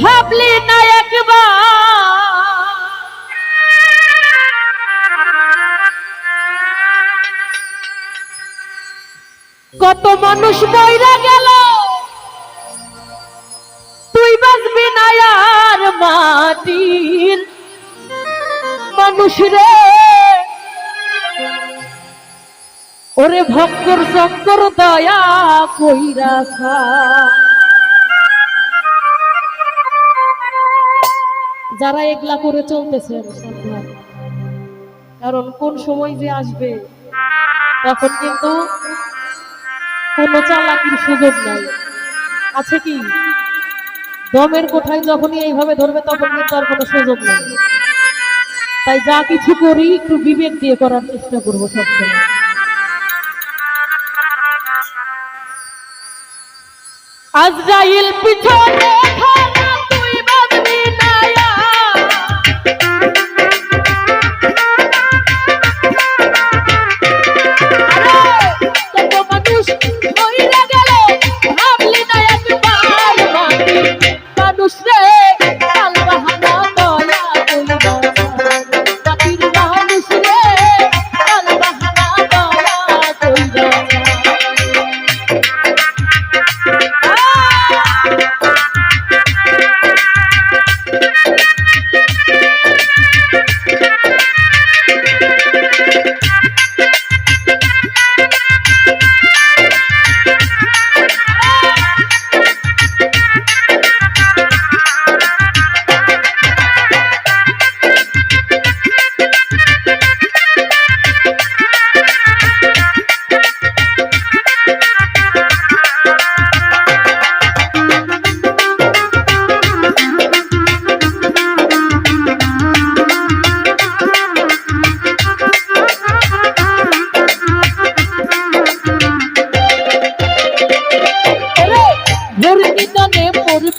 ভাবলি না কত মানুষ বইরা গেল। তুই বাঁচবি না আর মাটির মানুষ রে। ওরে ভক্তর শঙ্কর দয়া কইরা খা। যারা এগুলা করে সাবধান কারণ কোন সময় যে আসবে, তখন কিন্তু কোনো চালাকির সুযোগ নাই। আছে কি? দমের কোঠায় যখনই এইভাবে ধরবে, তখন কিন্তু আর কোনো সুযোগ নেই। তাই যা কিছু করি, একটু বিবেক দিয়ে করার চেষ্টা করব সবসময়। আজরাইল পিছনে মানুষ রে, ஒரு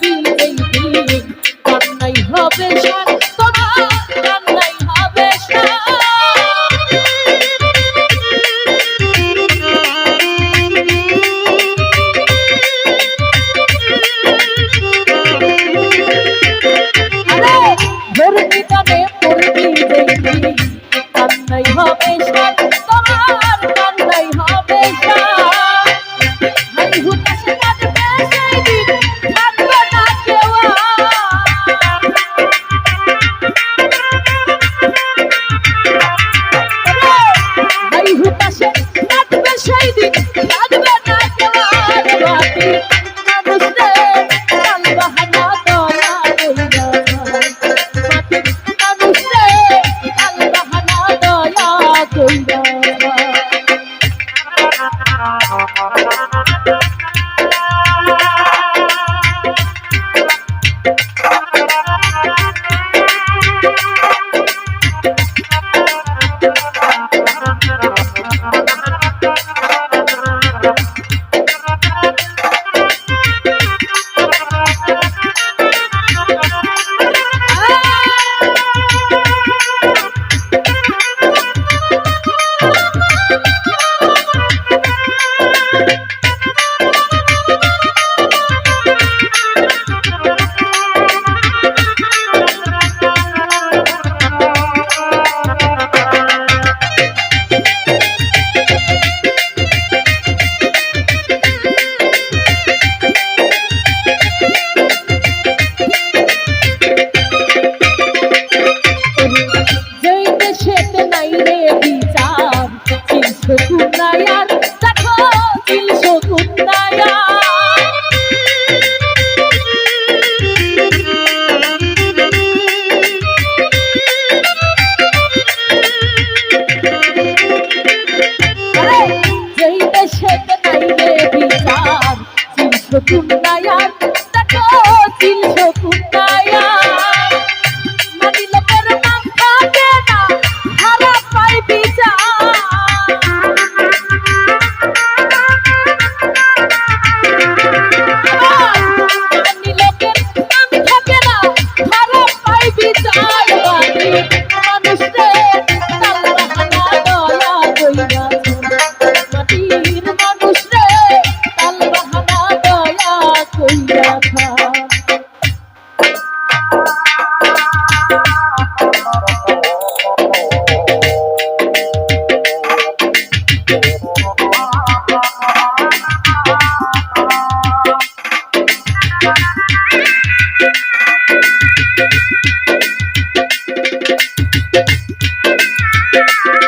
Yeah.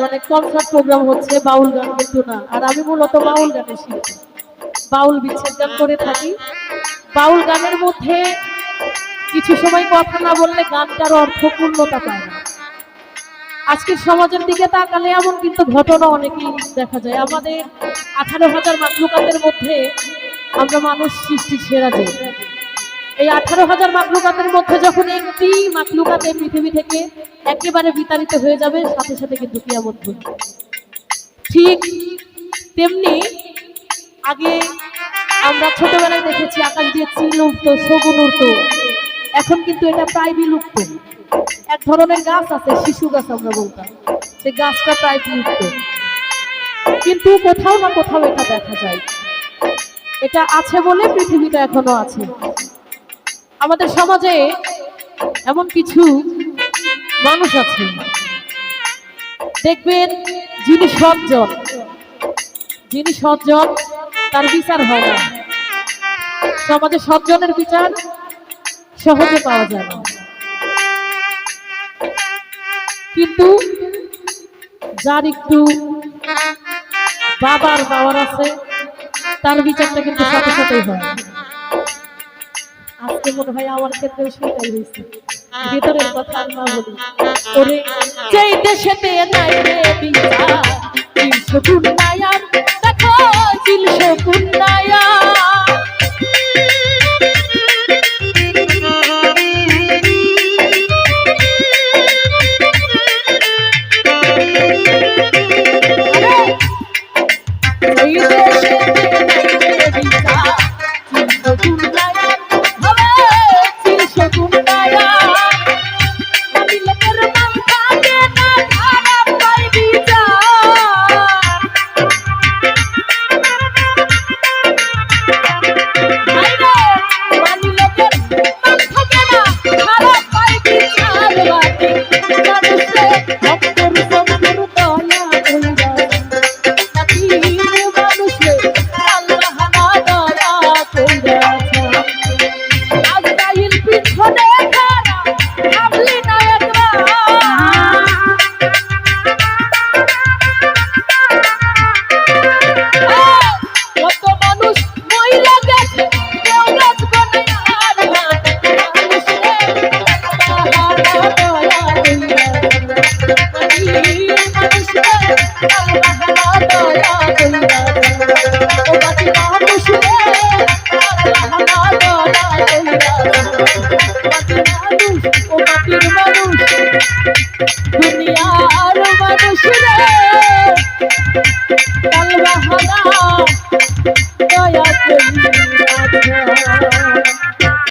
মানে কনসার্ট প্রোগ্রাম হচ্ছে বাউল গান কিন্তু না। আর আমি মূলত বাউল গানের শিল্পী। বাউল বিচ্ছেদ গান করে থাকি। বাউল গানের মধ্যে কিছু সময় কথা না বললে গানটার অর্থ পূর্ণতা পায় না। আজকের সমাজের দিকে তাকালে এমন কিন্তু ঘটনা অনেকেই দেখা যায়। আমাদের আঠারো হাজার মাতৃকাতের মধ্যে আমরা মানুষ সৃষ্টি সেরা যে। এই আঠারো হাজার মাকলুকাতের মধ্যে যখন একটি মাকলুকাত পৃথিবী থেকে একেবারে বিতাড়িত হয়ে যাবে, সাথে সাথে কিন্তু কিয়ামত ঘটবে ঠিক তেমনি আগে আমরা ছোটবেলায় দেখেছি আকাশ দিয়ে চিল উঠতো, শগুন উঠতো। এখন কিন্তু এটা প্রায় বিলুপ্ত। এক ধরনের গাছ আছে, শিশু গাছ আমরা বলতাম। সে গাছটা প্রায় বিলুপ্ত। কিন্তু কোথাও না কোথাও এটা দেখা যায়। এটা আছে বলে পৃথিবীটা এখনও আছে। আমাদের সমাজে এমন কিছু মানুষ আছে। দেখবেন, যিনি সজ্জন যিনি সজ্জন, তার বিচার হয় না। সমাজে সজ্জনের বিচার সহজে পাওয়া যায় না। কিন্তু যার একটু বাবার বাবার আছে, তার বিচারটা কিন্তু সাথে সাথেই হয়। আজকে মনে হয় আমার ক্ষেত্রে সেটাই হয়েছে। ভিতরের কথা না বলি। যেই নাই রে దోషకుండయా Oh,